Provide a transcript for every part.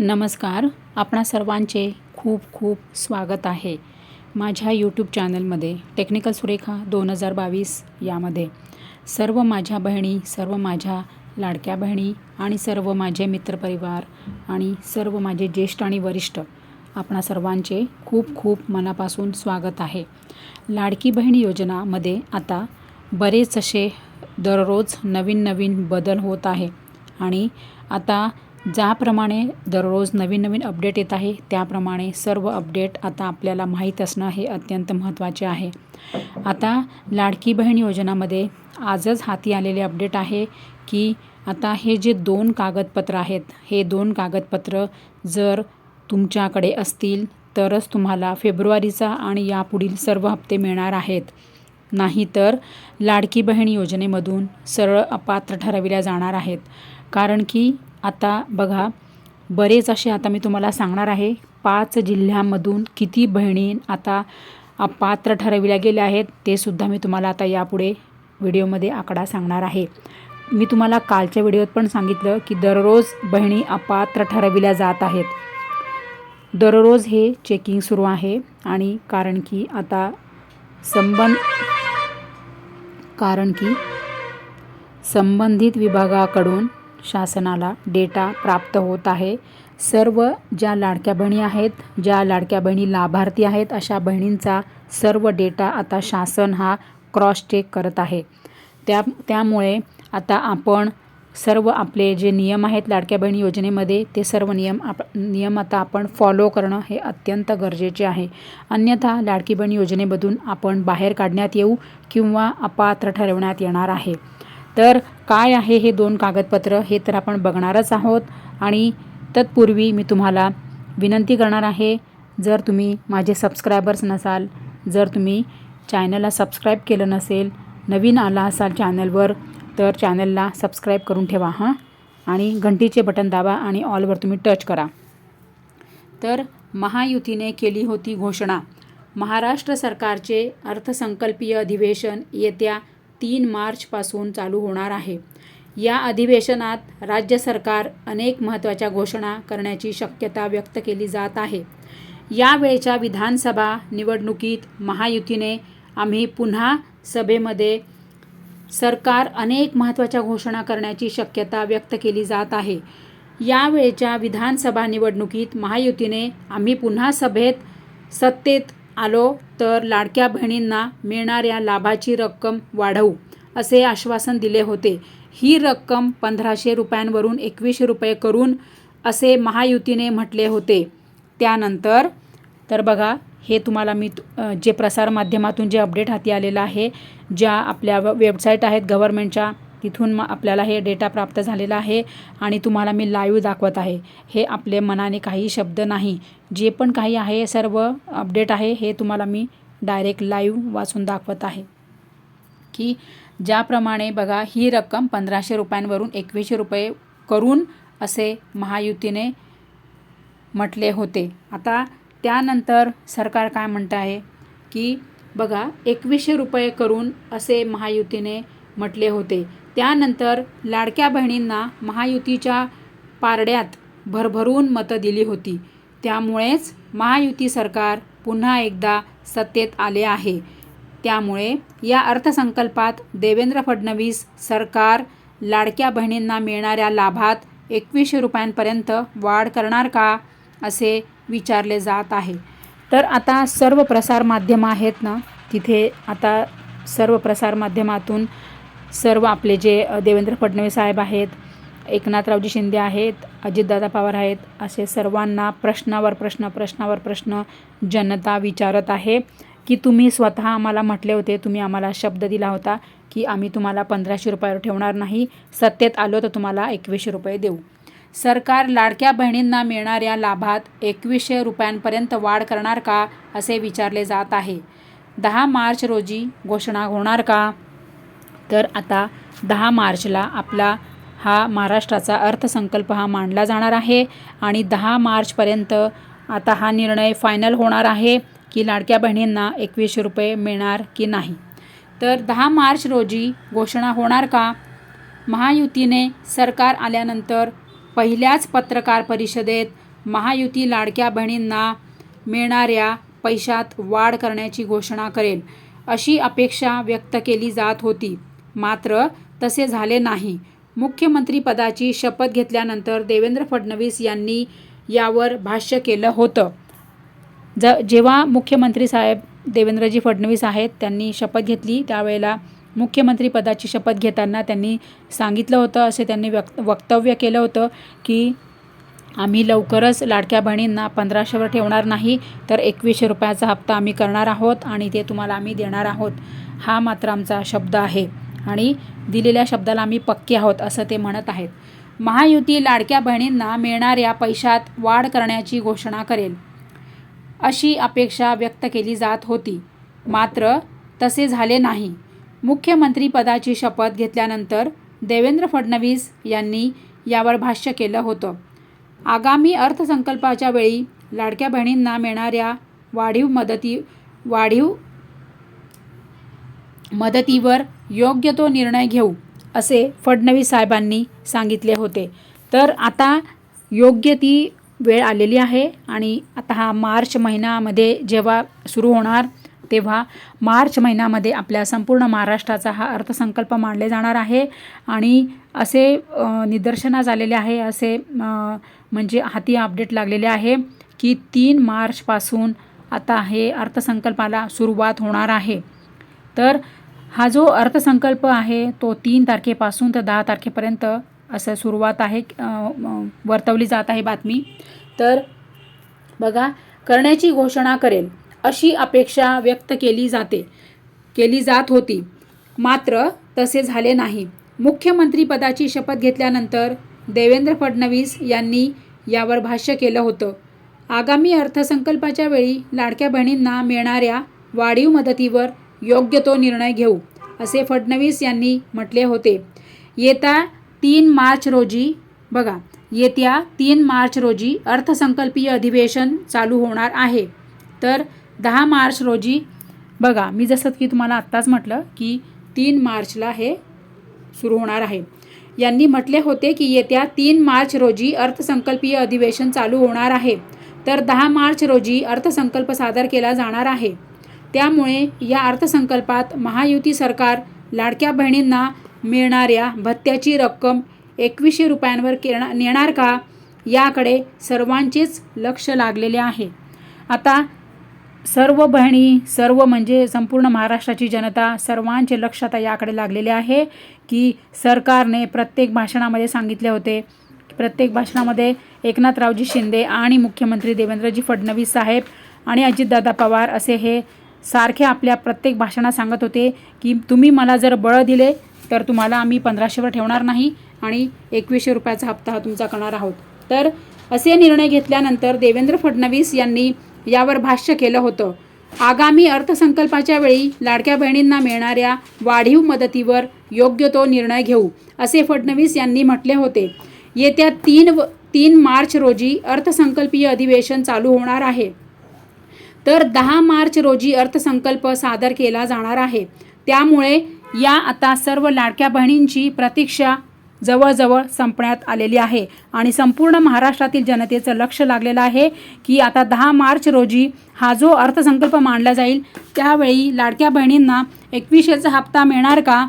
नमस्कार. आपणा सर्वांचे खूप खूप स्वागत आहे माझ्या यूट्यूब चॅनलमध्ये टेक्निकल सुरेखा दोन हजार बावीस यामध्ये. सर्व माझ्या बहिणी सर्व माझ्या लाडक्या बहिणी आणि सर्व माझे मित्रपरिवार आणि सर्व माझे ज्येष्ठ आणि वरिष्ठ आपणा सर्वांचे खूप खूप मनापासून स्वागत आहे. लाडकी बहीण योजनामध्ये आता बरेच असे दररोज नवीन नवीन बदल होत आहे आणि आता ज्याप्रमाणे दररोज नवीन नवीन अपडेट येत आहे त्याप्रमाणे सर्व अपडेट आता आपल्याला माहीत असणं हे अत्यंत महत्त्वाचे आहे. आता लाडकी बहीण योजनामध्ये आजच हाती आलेले अपडेट आहे की आता हे जे दोन कागदपत्र आहेत हे दोन कागदपत्र जर तुमच्याकडे असतील तरच तुम्हाला फेब्रुवारीचा आणि यापुढील सर्व हप्ते मिळणार आहेत. नाहीतर लाडकी बहीण योजनेमधून सरळ अपात्र ठरविल्या जाणार आहेत. कारण की आता बघा बरेच असे आता मी तुम्हाला सांगणार आहे. पाच जिल्ह्यामधून किती बहिणी आता अपात्र ठरविल्या गेल्या आहेत ते सुद्धा मी तुम्हाला आता यापुढे व्हिडिओमध्ये आकडा सांगणार आहे. मी तुम्हाला कालच्या व्हिडिओत पण सांगितलं की दररोज बहिणी अपात्र ठरविल्या जात आहेत. दररोज हे चेकिंग सुरू आहे आणि कारण की आता संबंध कारण की संबंधित विभागाकडून शासनाला डेटा प्राप्त होत आहे. सर्व ज्या लाडक्या बहिणी आहेत ज्या लाडक्या बहिणी लाभार्थी आहेत अशा बहिणींचा सर्व डेटा आता शासन हा क्रॉस चेक करत आहे. त्या त्यामुळे आता आपण सर्व आपले जे नियम आहेत लाडक्या बहिणी योजनेमध्ये ते सर्व नियम आप नियम आता आपण फॉलो करणं हे अत्यंत गरजेचे आहे. अन्यथा लाडकी बहीण योजनेमधून आपण बाहेर काढण्यात येऊ किंवा अपात्र ठरवण्यात येणार आहे. तर काय आहे हे दोन कागदपत्र हे तर आपण बघणारच आहोत. आणि तत्पूर्वी मी तुम्हाला विनंती करणार आहे जर तुम्ही माझे सबस्क्रायबर्स नसाल जर तुम्ही चॅनलला सबस्क्राईब केलं नसेल नवीन आला असाल चॅनलवर तर चॅनलला सबस्क्राईब करून ठेवा हां. आणि घंटीचे बटन दाबा आणि ऑलवर तुम्ही टच करा. तर महायुतीने केली होती घोषणा. महाराष्ट्र सरकारचे अर्थसंकल्पीय अधिवेशन येत्या तीन मार्चपासून चालू होणार आहे. या अधिवेशनात राज्य सरकार अनेक महत्त्वाच्या घोषणा करण्याची शक्यता व्यक्त केली जात आहे. यावेळच्या विधानसभा निवडणुकीत महायुतीने आम्ही पुन्हा सभेमध्ये सरकार अनेक महत्त्वाच्या घोषणा करण्याची शक्यता व्यक्त केली जात आहे. यावेळच्या विधानसभा निवडणुकीत महायुतीने आम्ही पुन्हा सभेत सत्तेत आलो तर लाडक्या बहिणींना मिळणाऱ्या लाभाची रक्कम वाढवू असे आश्वासन दिले होते. ही रक्कम पंधराशे रुपयांवरून एकवीसशे रुपये करून असे महायुतीने म्हटले होते. त्यानंतर तर बघा हे तुम्हाला मी जे प्रसारमाध्यमातून जे अपडेट हाती आलेलं आहे ज्या आपल्या वेबसाईट आहेत गव्हर्मेंटच्या तिथून मग आपल्याला हे डेटा प्राप्त झालेला आहे आणि तुम्हाला मी लाईव्ह दाखवत आहे. हे आपले मनाने काही शब्द नाही. जे पण काही आहे सर्व अपडेट आहे हे तुम्हाला मी डायरेक्ट लाईव्ह वाचून दाखवत आहे. की ज्याप्रमाणे बघा ही रक्कम पंधराशे रुपयांवरून एकवीसशे रुपये करून असे महायुतीने म्हटले होते. आता त्यानंतर सरकार काय म्हणतं आहे? की बघा एकवीसशे रुपये करून असे महायुतीने म्हटले होते. त्यानंतर लाडक्या बहिणींना महायुतीच्या पारड्यात भरभरून मतं दिली होती. त्यामुळेच महायुती सरकार पुन्हा एकदा सत्तेत आले आहे. त्यामुळे या अर्थसंकल्पात देवेंद्र फडणवीस सरकार लाडक्या बहिणींना मिळणाऱ्या लाभात एकवीसशे रुपयांपर्यंत वाढ करणार का असे विचारले जात आहे. तर आता सर्व प्रसारमाध्यमं आहेत ना तिथे आता सर्व प्रसारमाध्यमातून सर्व आपले जे देवेंद्र फडणवीस साहेब आहेत एकनाथरावजी शिंदे आहेत अजितदादा पवार आहेत असे सर्वांना प्रश्नावर प्रश्न प्रश्नावर प्रश्न जनता विचारत आहे की तुम्ही स्वतः आम्हाला म्हटले होते तुम्ही आम्हाला शब्द दिला होता की आम्ही तुम्हाला पंधराशे रुपयावर ठेवणार नाही सत्तेत आलो तर तुम्हाला एकवीसशे रुपये देऊ. सरकार लाडक्या बहिणींना मिळणाऱ्या लाभात एकवीसशे रुपयांपर्यंत वाढ करणार का असे विचारले जात आहे. दहा मार्च रोजी घोषणा होणार का? तर आता दहा मार्चला आपला हा महाराष्ट्राचा अर्थसंकल्प हा मांडला जाणार आहे आणि दहा मार्चपर्यंत आता हा निर्णय फायनल होणार आहे की लाडक्या बहिणींना एकवीसशे रुपये मिळणार की नाही. तर दहा मार्च रोजी घोषणा होणार का? महायुतीने सरकार आल्यानंतर पहिल्याच पत्रकार परिषदेत महायुती लाडक्या बहिणींना मिळणाऱ्या पैशात वाढ करण्याची घोषणा करेल अशी अपेक्षा व्यक्त केली जात होती. मात्र तसे झाले नाही. मुख्यमंत्रीपदाची शपथ घेतल्यानंतर देवेंद्र फडणवीस यांनी यावर भाष्य केलं होतं. ज जेव्हा मुख्यमंत्री साहेब देवेंद्रजी फडणवीस आहेत त्यांनी शपथ घेतली. त्यावेळेला मुख्यमंत्रीपदाची शपथ घेताना त्यांनी सांगितलं होतं असे त्यांनी व्यक्त वक्तव्य केलं होतं की आम्ही लवकरच लाडक्या बहिणींना पंधराशेवर ठेवणार नाही तर एकवीसशे रुपयाचा हप्ता आम्ही करणार आहोत आणि ते तुम्हाला आम्ही देणार आहोत. हा मात्र आमचा शब्द आहे. आणि दिलेल्या शब्दाला आम्ही पक्के आहोत असं ते म्हणत आहेत. महायुती लाडक्या बहिणींना मिळणाऱ्या पैशात वाढ करण्याची घोषणा करेल अशी अपेक्षा व्यक्त केली जात होती. मात्र तसे झाले नाही. मुख्यमंत्रीपदाची शपथ घेतल्यानंतर देवेंद्र फडणवीस यांनी यावर भाष्य केलं होतं. आगामी अर्थसंकल्पाच्या वेळी लाडक्या बहिणींना मिळणाऱ्या वाढीव मदती वाढीव मदतीवर योग्य तो निर्णय घेऊ असे फडणवीस साहेबांनी सांगितले होते. तर आता योग्य ती वेळ आलेली आहे आणि आता हा मार्च महिन्यामध्ये जेव्हा सुरू होणार तेव्हा मार्च महिन्यामध्ये आपल्या संपूर्ण महाराष्ट्राचा हा अर्थसंकल्प मांडले जाणार आहे आणि असे निदर्शनास आलेले आहे असे म्हणजे हाती अपडेट लागलेले आहे की तीन मार्चपासून आता हे अर्थसंकल्पाला सुरुवात होणार आहे. तर हा जो अर्थसंकल्प आहे तो तीन तारखेपासून तर दहा तारखेपर्यंत असं सुरुवात आहे वर्तवली जात आहे बातमी. तर बघा करण्याची घोषणा करेल अशी अपेक्षा व्यक्त केली जाते केली जात होती. मात्र तसे झाले नाही. मुख्यमंत्रीपदाची शपथ घेतल्यानंतर देवेंद्र फडणवीस यांनी यावर भाष्य केलं होतं. आगामी अर्थसंकल्पाच्या वेळी लाडक्या बहिणींना मिळणाऱ्या वाढीव मदतीवर योग्य तो निर्णय घेऊ असे फडणवीस यांनी म्हटले होते. येत्या तीन मार्च रोजी बघा येत्या तीन मार्च रोजी अर्थसंकल्पीय अधिवेशन चालू होणार आहे. तर दहा मार्च रोजी बघा मी जसं की तुम्हाला आत्ताच म्हटलं की तीन मार्चला हे सुरू होणार आहे. यांनी म्हटले होते की येत्या तीन मार्च रोजी अर्थसंकल्पीय अधिवेशन चालू होणार आहे. तर दहा मार्च रोजी अर्थसंकल्प सादर केला जाणार आहे. त्यामुळे या अर्थसंकल्पात महायुती सरकार लाडक्या बहिणींना मिळणाऱ्या भत्त्याची रक्कम एकवीसशे रुपयांवर केणार नेणार का? याकडे सर्वांचेच लक्ष लागलेले आहे. आता सर्व बहिणी सर्व म्हणजे संपूर्ण महाराष्ट्राची जनता सर्वांचे लक्ष आता याकडे लागलेले आहे की सरकारने प्रत्येक भाषणामध्ये सांगितले होते. प्रत्येक भाषणामध्ये एकनाथरावजी शिंदे आणि मुख्यमंत्री देवेंद्रजी फडणवीस साहेब आणि अजितदादा पवार असे हे सारखे आपल्या प्रत्येक भाषणात सांगत होते की तुम्ही मला जर बळ दिले तर तुम्हाला आम्ही पंधराशेवर ठेवणार नाही आणि एकवीसशे रुपयाचा हप्ता हा तुमचा करणार आहोत. तर असे निर्णय घेतल्यानंतर देवेंद्र फडणवीस यांनी यावर भाष्य केलं होतं. आगामी अर्थसंकल्पाच्या वेळी लाडक्या बहिणींना मिळणाऱ्या वाढीव मदतीवर योग्य तो निर्णय घेऊ असे फडणवीस यांनी म्हटले होते. येत्या तीन व तीन मार्च रोजी अर्थसंकल्पीय अधिवेशन चालू होणार आहे. तर दहा मार्च रोजी अर्थसंकल्प सादर केला जाणार आहे. त्यामुळे या आता सर्व लाडक्या बहिणींची प्रतीक्षा जवळजवळ संपण्यात आलेली आहे. आणि संपूर्ण महाराष्ट्रातील जनतेचं लक्ष लागलेलं आहे की आता दहा मार्च रोजी हा जो अर्थसंकल्प मांडला जाईल त्यावेळी लाडक्या बहिणींना एकवीसशेचा हप्ता मिळणार का?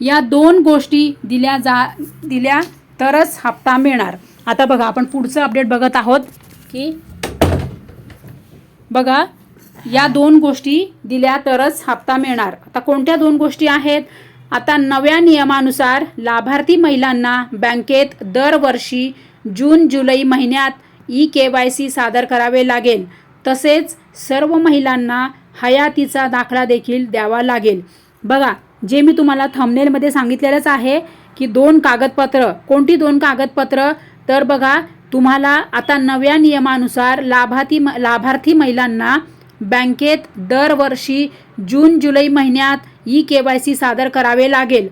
या दोन गोष्टी दिल्या जा दिल्या तरच हप्ता मिळणार. आता बघा आपण पुढचं अपडेट बघत आहोत की बघा या दोन गोष्टी दिल्या तरच हप्ता मिळणार. आता कोणत्या दोन गोष्टी आहेत? आता नव्या नियमानुसार लाभार्थी महिलांना बँकेत दरवर्षी जून जुलै महिन्यात ई के वाय सी सादर करावे लागेल. तसेच सर्व महिलांना हयातीचा दाखला देखील द्यावा लागेल. बघा जे मी तुम्हाला थंबनेलमध्ये सांगितलेलंच आहे की दोन कागदपत्र कोणती दोन कागदपत्र? तर बघा तुम्हाला आता नव्या नियमानुसार लाभार्थी म लाभार्थी महिलांना बँकेत दरवर्षी जून जुलै महिन्यात ई के वाय सी सादर करावे लागेल.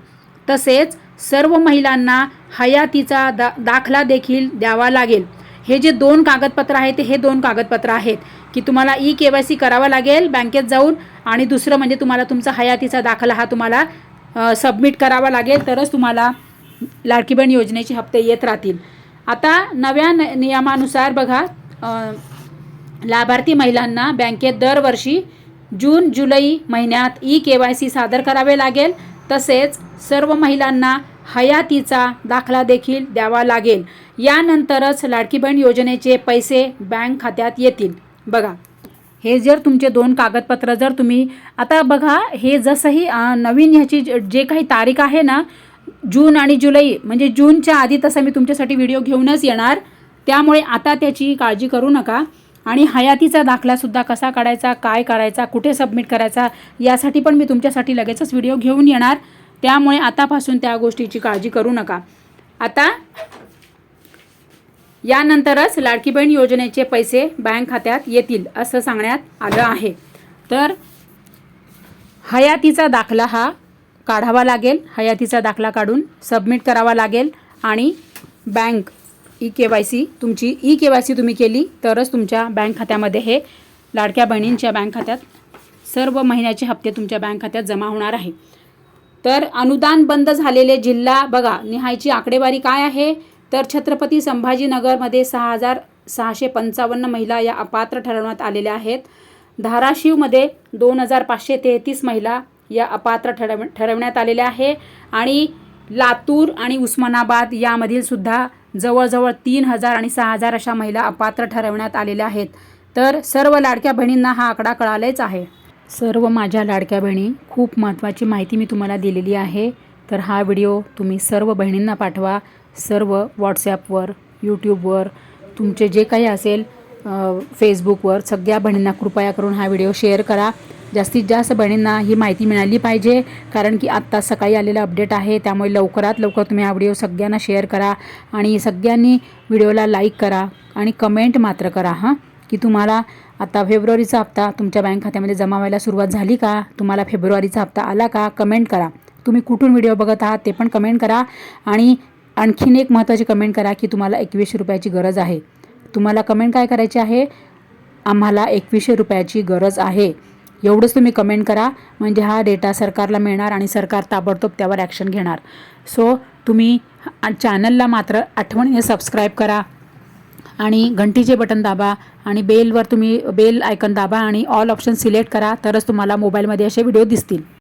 तसेच सर्व महिलांना हयातीचा दा दाखला देखील द्यावा लागेल. हे जे दोन कागदपत्र आहेत हे दोन कागदपत्र आहेत की तुम्हाला ई के वाय सी करावं लागेल बँकेत जाऊन आणि दुसरं म्हणजे तुम्हाला तुमचा हयातीचा दाखला हा तुम्हाला सबमिट करावा लागेल. तरच तुम्हाला लाडकी बहीण योजनेचे हप्ते येत राहतील. आता नव्या न नियमानुसार बघा लाभार्थी महिलांना बँकेत दरवर्षी जून जुलै महिन्यात ई के वाय सी सादर करावे लागेल. तसेच सर्व महिलांना हयातीचा दाखला देखील द्यावा लागेल. यानंतरच लाडकी बहीण योजनेचे पैसे बँक खात्यात येतील. बघा हे जर तुमचे दोन कागदपत्र जर तुम्ही आता बघा हे जसंही नवीन ह्याची ज- जे काही तारीख आहे ना जून आणि जुलै म्हणजे जूनच्या आधी तसा मी तुमच्यासाठी व्हिडिओ घेऊनच येणार. त्यामुळे आता त्याची काळजी करू नका. आणि हयातीचा दाखलासुद्धा कसा काढायचा काय करायचा कुठे सबमिट करायचा यासाठी पण मी तुमच्यासाठी लगेचच व्हिडिओ घेऊन येणार. त्यामुळे आतापासून त्या गोष्टीची काळजी करू नका. आता यानंतरच लाडकी बहीण योजनेचे पैसे बँक खात्यात येतील असं सांगण्यात आलं आहे. तर हयातीचा दाखला हा काढावा लागेल. हयातीचा दाखला काढून सबमिट करावा लागेल. आणि bank E K Y C तुमची ई के वाय सी तुम्ही केली तरच तुमच्या बँक खात्यामध्ये हे लाडक्या बहिणींच्या बँक खात्यात सर्व महिन्याचे हप्ते तुमच्या बँक खात्यात जमा होणार आहे. तर अनुदान बंद झालेले जिल्हा बघा निहायची आकडेवारी काय आहे? तर छत्रपती संभाजीनगरमध्ये सहा हजार सहाशे पंचावन्न महिला या अपात्र ठरवण्यात आलेल्या आहेत. धाराशिवमध्ये दोन हजार पाचशे तेहतीस महिला या अपात्र ठरव ठरवण्यात आलेले आहे. आणि लातूर आणि उस्मानाबाद यामधील सुद्धा जवळजवळ तीन हजार आणि सहा हजार अशा महिला अपात्र ठरवण्यात आलेल्या आहेत. तर सर्व लाडक्या बहिणींना हा आकडा कळालेच आहे. सर्व माझ्या लाडक्या बहिणी खूप महत्त्वाची माहिती मी तुम्हाला दिलेली आहे. तर हा व्हिडिओ तुम्ही सर्व बहिणींना पाठवा. सर्व व्हॉट्सॲपवर यूट्यूबवर तुमचे जे काही असेल फेसबुकवर सगळ्या बहिणींना कृपया करून हा व्हिडिओ शेअर करा. जास्तीत जास्त बहिणींना ही माहिती मिळाली पाहिजे कारण की आत्ता सकाळी आलेलं अपडेट आहे त्यामुळे लवकरात लवकर तुम्ही हा व्हिडिओ सगळ्यांना शेअर करा आणि सगळ्यांनी व्हिडिओला लाईक करा आणि कमेंट मात्र करा हां. की तुम्हाला आता फेब्रुवारीचा हप्ता तुमच्या बँक खात्यामध्ये जमा व्हायला सुरुवात झाली का? तुम्हाला फेब्रुवारीचा हप्ता आला का? कमेंट करा. तुम्ही कुठून व्हिडिओ बघत आहात ते पण कमेंट करा आणि आणखीन एक महत्त्वाची कमेंट करा की तुम्हाला एकवीसशे रुपयाची गरज आहे. तुम्हाला कमेंट काय करायची आहे? आम्हाला एकवीसशे रुपयाची गरज आहे. एवढंच तुम्ही कमेंट करा. म्हणजे हा डेटा सरकारला मिळणार आणि सरकार ताबडतोब त्यावर ॲक्शन घेणार. सो तुम्ही चॅनलला मात्र आठवणीने सबस्क्राईब करा. आणि घंटीचे बटन दाबा आणि बेलवर तुम्ही बेल आयकन दाबा आणि ऑल ऑप्शन सिलेक्ट करा. तरच तुम्हाला मोबाईलमध्ये असे व्हिडिओ दिसतील.